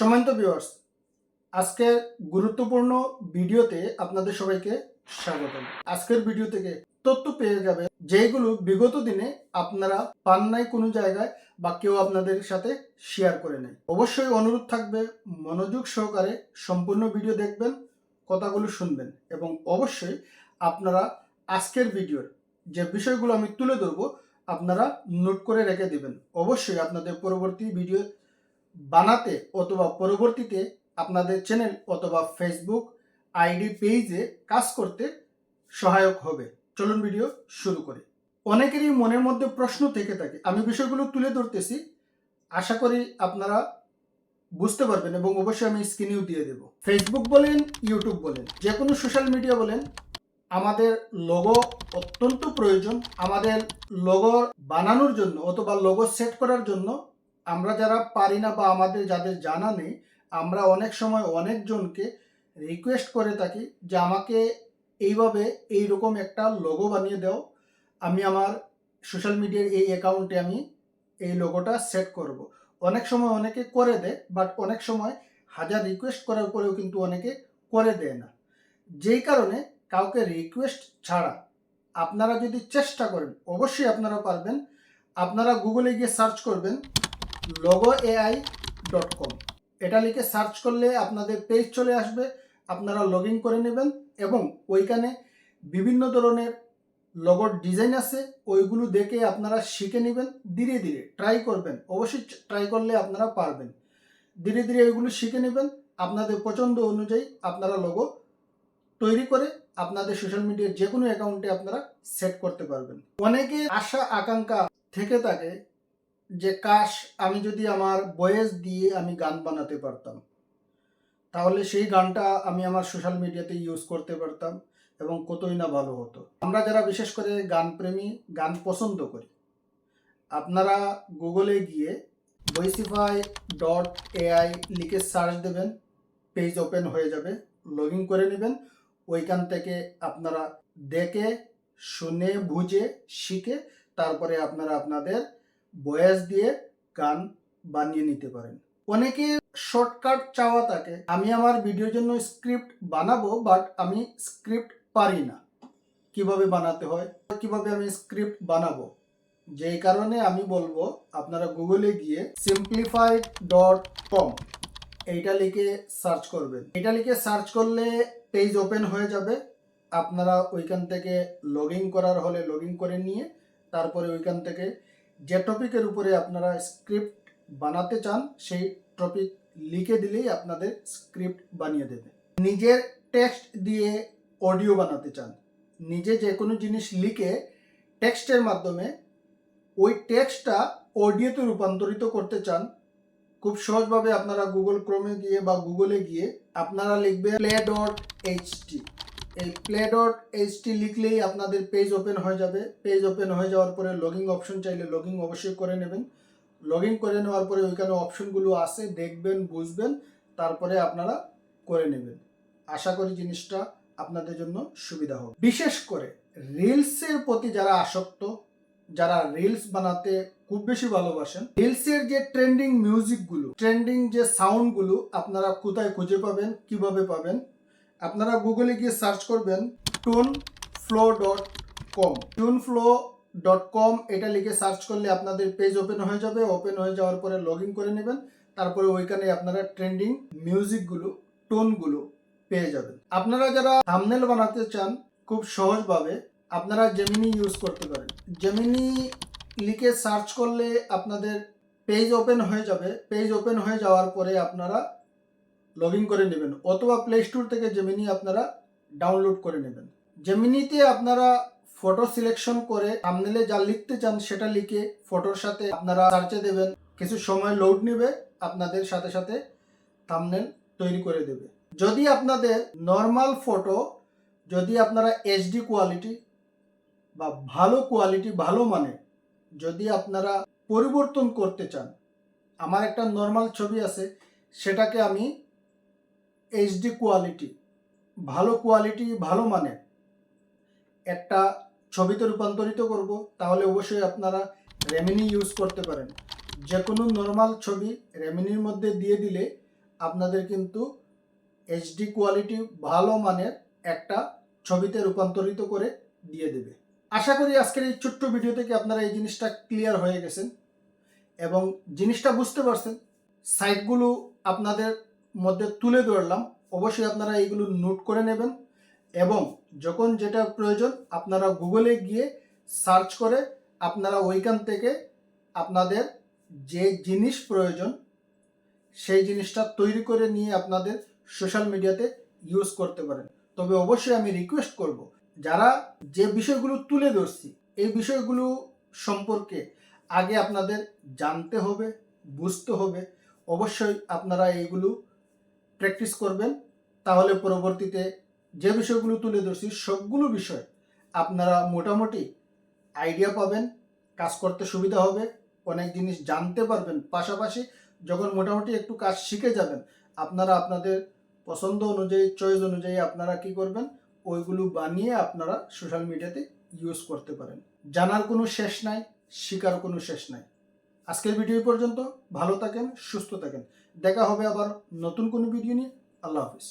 সমান্ত viewers আজকের গুরুত্বপূর্ণ ভিডিওতে আপনাদের সবাইকে স্বাগতম। আজকের ভিডিও থেকে তথ্য পেয়ে যাবে যেগুলো বিগত দিনে আপনারা পান নাই কোনো জায়গায় বা কেউ আপনাদের সাথে শেয়ার করে নেয় অবশ্যই অনুরোধ থাকবে, মনোযোগ সহকারে সম্পূর্ণ ভিডিও দেখবেন, কথাগুলো শুনবেন এবং অবশ্যই আপনারা আজকের ভিডিওর যে বিষয়গুলো আমি তুলে ধরবো, আপনারা নোট করে রেখে দিবেন। অবশ্যই আপনাদের পরবর্তী ভিডিও বানাতে অথবা পরবর্তীতে আপনাদের চ্যানেল অথবা ফেসবুক আইডি পেজে কাজ করতে সহায়ক হবে। চলুন ভিডিও শুরু করি। অনেকেরই মনের মধ্যে প্রশ্ন থেকে থাকে, আমি বিষয়গুলো তুলে ধরতেছি, আশা করি আপনারা বুঝতে পারবেন এবং অবশ্যই আমি স্ক্রিনেও দিয়ে দেব। ফেসবুক বলেন ইউটিউব বলেন, যে কোনো সোশ্যাল মিডিয়া বলেন, আমাদের লোগো অত্যন্ত প্রয়োজন। আমাদের লোগো বানানোর জন্য অথবা লোগো সেট করার জন্য আমরা যারা পারি না বা আমাদের যাদের জানা নেই, আমরা অনেক সময় অনেকজনকে রিকোয়েস্ট করে থাকি যে আমাকে এইভাবে এই রকম একটা লোগো বানিয়ে দাও। আমি আমার সোশ্যাল মিডিয়ার এই অ্যাকাউন্টে আমি এই লোগোটা সেট করব। অনেক সময় অনেকে করে দেয় বাট অনেক সময় হাজার রিকোয়েস্ট করার পরেও কিন্তু অনেকে করে দেয় না। যেই কারণে কাউকে রিকোয়েস্ট ছাড়া আপনারা যদি চেষ্টা করেন, অবশ্যই আপনারা পারবেন। আপনারা গুগলে গিয়ে সার্চ করবেন লোগো এআই ডট কম এটা লিখে সার্চ করলে আপনাদের পেজ চলে আসবে, আপনারা লগ ইন করে নেবেন এবং ওইখানে বিভিন্ন ধরনের লগোর ডিজাইন আছে, ওইগুলো দেখে আপনারা শিখে নেবেন, ধীরে ধীরে ট্রাই করবেন, অবশ্যই ট্রাই করলে আপনারা পারবেন। ধীরে ধীরে ওইগুলো শিখে নেবেন, আপনাদের পছন্দ অনুযায়ী আপনারা লোগো তৈরি করে আপনাদের সোশ্যাল মিডিয়ার যে কোনো অ্যাকাউন্টে আপনারা সেট করতে পারবেন। অনেকে আশা, আকাঙ্ক্ষা থেকে থাকে যে কাশ আমি যদি আমার বয়েস দিয়ে আমি গান বানাতে পারতাম, তাহলে সেই গানটা আমি আমার সোশ্যাল মিডিয়াতে ইউজ করতে পারতাম এবং কতই না ভালো হতো। আমরা যারা বিশেষ করে গান প্রেমী গান পছন্দ করি, আপনারা গুগলে গিয়ে বইসিফাই ডট এআই লিখে সার্চ দেবেন পেজ ওপেন হয়ে যাবে লগ ইন করে নেবেন, ওইখান থেকে আপনারা দেখে, শুনে, বুঝে, শিখে, তারপরে আপনারা আপনাদের বয়েস দিয়ে গান বানিয়ে নিতে পারেন। অনেকে শর্টকাট চাওয়া থাকে, আমি আমার ভিডিওর জন্য স্ক্রিপ্ট বানাবো বাট আমি স্ক্রিপ্ট পারি না। কীভাবে বানাতে হয়, কীভাবে আমি স্ক্রিপ্ট বানাবো, যেই কারণে আমি বলব, আপনারা গুগলে গিয়ে সিম্পলিফাইড ডট কম এইটা লিখে সার্চ করবেন। এটা লিখে সার্চ করলে পেজ ওপেন হয়ে যাবে। আপনারা ওইখান থেকে লগ করার হলে লগ করে নিয়ে, তারপরে ওইখান থেকে যে টপিকের উপরে আপনারা স্ক্রিপ্ট বানাতে চান, সেই টপিক লিখে দিলেই আপনাদের স্ক্রিপ্ট বানিয়ে দেবে। নিজের টেক্সট দিয়ে অডিও বানাতে চান, নিজে যে কোনো জিনিস লিখে টেক্সটের মাধ্যমে ওই টেক্সটটা অডিওতে রূপান্তরিত করতে চান, খুব সহজভাবে আপনারা গুগল ক্রোমে গিয়ে বা গুগলে গিয়ে আপনারা লিখবেন প্লে ডট এইচটি এই প্লে ডট এইচটি লিখলেই আপনাদের পেজ ওপেন হয়ে যাবে। পেজ ওপেন হয়ে যাওয়ার পরে লগিং অপশন চাইলে লগিং অবশ্যই করে নেবেন। লগ করে নেওয়ার পরে ওইখানে অপশনগুলো আছে, দেখবেন, বুঝবেন, তারপরে আপনারা করে নেবেন। আশা করি জিনিসটা আপনাদের জন্য সুবিধা হবে। বিশেষ করে রিলসের প্রতি যারা আসক্ত, যারা রিলস বানাতে খুব বেশি ভালোবাসেন রিলসের যে ট্রেন্ডিং মিউজিকগুলো ট্রেন্ডিং যে সাউন্ডগুলো আপনারা কোথায় খুঁজে পাবেন, কীভাবে পাবেন আপনারা গুগলে গিয়ে সার্চ করবেন tone flow dot com tune flow dot com এটা লিখে সার্চ করলে আপনাদের পেজ ওপেন হয়ে যাবে। ওপেন হয়ে যাওয়ার পরে লগ করে নেবেন। তারপরে ওইখানে আপনারা ট্রেন্ডিং মিউজিকগুলো টোনগুলো পেয়ে যাবেন। আপনারা যারা থামনেল বানাতে চান, খুব সহজভাবে আপনারা জেমিনি ইউজ করতে পারেন। জেমিনি লিখে সার্চ করলে আপনাদের পেজ ওপেন হয়ে যাবে। পেজ ওপেন হয়ে যাওয়ার পরে আপনারা লগ ইন করে নেবেন অথবা প্লে স্টোর থেকে জেমিনি আপনারা ডাউনলোড করে নেবেন। জেমিনিতে আপনারা ফটো সিলেকশন করে থামনেলে যা লিখতে চান সেটা লিখে ফটোর সাথে আপনারা সার্চে দেবেন। কিছু সময় লোড নেবে, আপনাদের সাথে সাথে থামনেল তৈরি করে দেবে। যদি আপনাদের নর্মাল ফটো যদি আপনারা এইচডি কোয়ালিটি বা ভালো কোয়ালিটি ভালো মানে যদি আপনারা পরিবর্তন করতে চান, আমার একটা নর্মাল ছবি আছে, সেটাকে আমি এইচডি কোয়ালিটি ভালো কোয়ালিটি ভালো মানে একটা ছবিতে রূপান্তরিত করব, তাহলে অবশ্যই আপনারা রেমিনি ইউজ করতে পারেন। যে কোনো নর্মাল ছবি রেমিনির মধ্যে দিয়ে দিলে আপনাদের কিন্তু এইচডি কোয়ালিটি ভালো মানের একটা ছবিতে রূপান্তরিত করে দিয়ে দেবে। আশা করি আজকের এই ছোট্ট ভিডিও থেকে আপনারা এই জিনিসটা ক্লিয়ার হয়ে গেছেন এবং জিনিসটা বুঝতে পারছেন। সাইটগুলো আপনাদের মধ্যে তুলে ধরলাম, অবশ্যই আপনারা এইগুলো নোট করে নেবেন এবং যখন যেটা প্রয়োজন আপনারা গুগলে গিয়ে সার্চ করে আপনারা ওইখান থেকে আপনাদের যে জিনিস প্রয়োজন সেই জিনিসটা তৈরি করে নিয়ে আপনাদের সোশ্যাল মিডিয়াতে ইউজ করতে পারেন। তবে অবশ্যই আমি রিকোয়েস্ট করব, যারা যে বিষয়গুলো তুলে ধরছি, এই বিষয়গুলো সম্পর্কে আগে আপনাদের জানতে হবে, বুঝতে হবে, অবশ্যই আপনারা এইগুলো প্র্যাকটিস করবেন, তাহলে পরবর্তীতে যে বিষয়গুলো তুলে ধরছি, সবগুলো বিষয় আপনারা মোটামুটি আইডিয়া পাবেন, কাজ করতে সুবিধা হবে, অনেক জিনিস জানতে পারবেন। পাশাপাশি যখন মোটামুটি একটু কাজ শিখে যাবেন, আপনারা আপনাদের পছন্দ অনুযায়ী, চয়েস অনুযায়ী আপনারা কি করবেন, ওইগুলো বানিয়ে আপনারা সোশ্যাল মিডিয়াতে ইউজ করতে পারেন। জানার কোনো শেষ নাই, শেখার কোনো শেষ নাই। আজকের ভিডিও পর্যন্ত। ভালো থাকেন, সুস্থ থাকেন। দেখা হবে আবার নতুন কোনো ভিডিও নিয়ে। আল্লাহ হাফিজ।